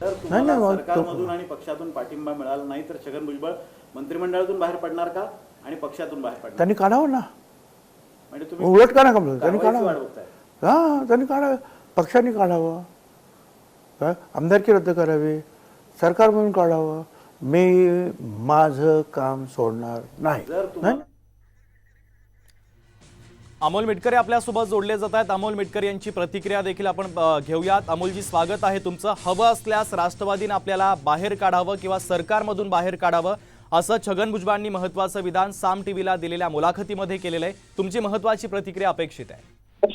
तर नाही, तुम्हाला नाही, सरकारमधून आणि पक्षातून पाठिंबा मिळाला नाही तर छगन भुजबळ मंत्रिमंडळातून बाहेर पडणार का आणि पक्षातून बाहेर पडणार? त्यांनी काढावं ना. म्हणजे तुम्ही उलट का नका बोलू? त्यांनी कारवाईची वाट काढावं बघताय. हां त्यांनी काढावं पक्षाने काढावं. काय आमदारकी रद्द करावी. सरकार म्हणून काढावं. मी माझं काम सोडणार नाही. जर नाही? तुम्हाला अमोल मिटकरी आपल्यासोबत जोडले जात आहेत. अमोल मिटकरी यांची प्रतिक्रिया देखील आपण घेऊयात. अमोलजी स्वागत आहे तुमचं. हवं असल्यास राष्ट्रवादीनं आपल्याला बाहेर काढावं किंवा सरकारमधून बाहेर काढावं असं छगन भुजबळांनी महत्वाचं विधान साम टीव्हीला दिलेल्या मुलाखतीमध्ये केलेलं आहे. तुमची महत्वाची प्रतिक्रिया अपेक्षित आहे.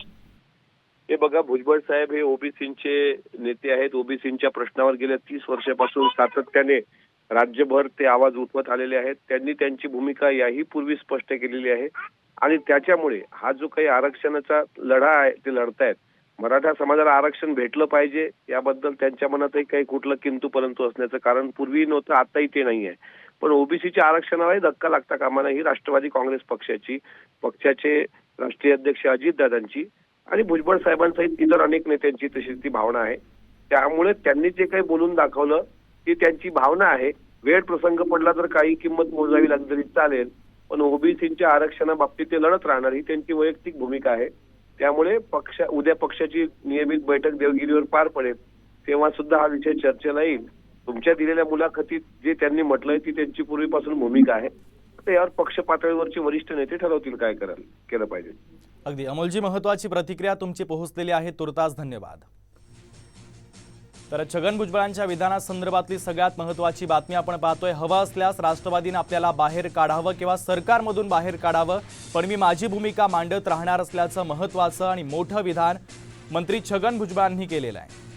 हे बघा भुजबळ साहेब हे ओबीसीचे नेते आहेत. ओबीसीच्या प्रश्नावर गेल्या तीस वर्षापासून सातत्याने राज्यभर ते आवाज उठवत आलेले आहेत. त्यांनी त्यांची भूमिका याही पूर्वी स्पष्ट केलेली आहे. आणि त्याच्यामुळे हा जो काही आरक्षणाचा लढा आहे ते लढतायत. मराठा समाजाला आरक्षण भेटलं पाहिजे याबद्दल त्यांच्या मनातही काही कुठलं किंतू परंतु असण्याचं कारण पूर्वी नव्हतं आताही ते नाही आहे. पण ओबीसीच्या आरक्षणालाही धक्का लागता कामा ही राष्ट्रवादी काँग्रेस पक्षाची पक्षाचे राष्ट्रीय अध्यक्ष अजितदादांची आणि भुजबळ साहेबांसहित इतर अनेक नेत्यांची तशी ती भावना आहे. त्यामुळे त्यांनी जे काही बोलून दाखवलं ती त्यांची भावना आहे. वेळ प्रसंग पडला तर काही किंमत मोजावी लागली तरी चालेल. पण ओबीसीच्या आरक्षणाबाबतीत ते लढत राहणार ही त्यांची वैयक्तिक भूमिका आहे. त्यामुळे पक्ष उद्या पक्षाची नियमित बैठक देवगिरीवर पार पडेल तेव्हा सुद्धा हा विषय चर्चेला येईल. तुमच्या दिलेल्या मुलाखतीत जे त्यांनी म्हटलंय ती त्यांची पूर्वीपासून भूमिका आहे. यावर पक्ष पातळीवरचे वरिष्ठ नेते ठरवतील काय करायला केलं पाहिजे. अगदी. अमोलजी महत्वाची प्रतिक्रिया तुमची पोहोचलेली आहे. तुर्तास धन्यवाद. तर छगन भुजबळांच्या विधानासंदर्भातली सगळ्यात महत्वाची बातमी आपण पाहतोय. हवं असल्यास राष्ट्रवादीनं आपल्याला बाहेर काढावं किंवा सरकारमधून बाहेर काढावं पण मी माझी भूमिका मांडत राहणार असल्याचं महत्वाचं आणि मोठं विधान मंत्री छगन भुजबळांनी केलेलं आहे.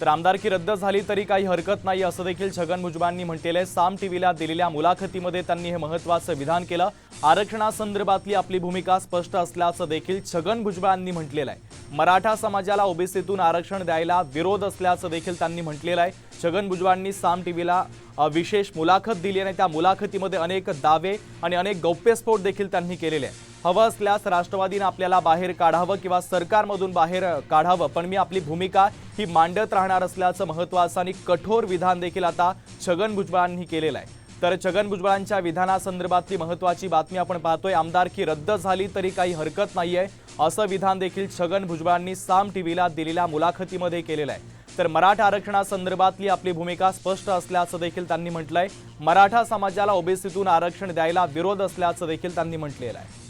तर आमदारकी रद्द झाली तरी काही हरकत नाही असं देखील छगन भुजबळांनी म्हटलेलं आहे. साम टीव्हीला दिलेल्या मुलाखतीमध्ये त्यांनी हे महत्वाचं विधान केलं. आरक्षणासंदर्भातली आपली भूमिका स्पष्ट असल्याचं देखील छगन भुजबळांनी म्हटलेलं आहे. मराठा समाजाला ओबीसीतून आरक्षण द्यायला विरोध असल्याचं देखील त्यांनी म्हटलेलं आहे. छगन भुजबळांनी साम टीव्हीला व्हीला विशेष मुलाखत दिली आणि त्या मुलाखतीमध्ये अनेक दावे आणि अनेक गौप्यस्फोट देखील त्यांनी केलेले आहे हवं असल्यास राष्ट्रवादीनं आपल्याला बाहेर काढावं किंवा सरकारमधून बाहेर काढावं. पण मी आपली भूमिका ही मांडत राहणार असल्याचं महत्त्वाचं आणि कठोर विधान देखील आता छगन भुजबळांनी केलेलं आहे. तर छगन भुजबळांच्या विधानासंदर्भातली महत्त्वाची बातमी आपण पाहतोय. आमदारकी रद्द झाली तरी काही हरकत नाही आहे असं विधान देखील छगन भुजबळांनी साम टीव्हीला दिलेल्या मुलाखतीमध्ये केलेलं आहे. तर मराठा आरक्षणासंदर्भातली आपली भूमिका स्पष्ट असल्याचं देखील त्यांनी म्हटलंय. मराठा समाजाला ओबीसीतून आरक्षण द्यायला विरोध असल्याचं देखील त्यांनी म्हटलेलं आहे.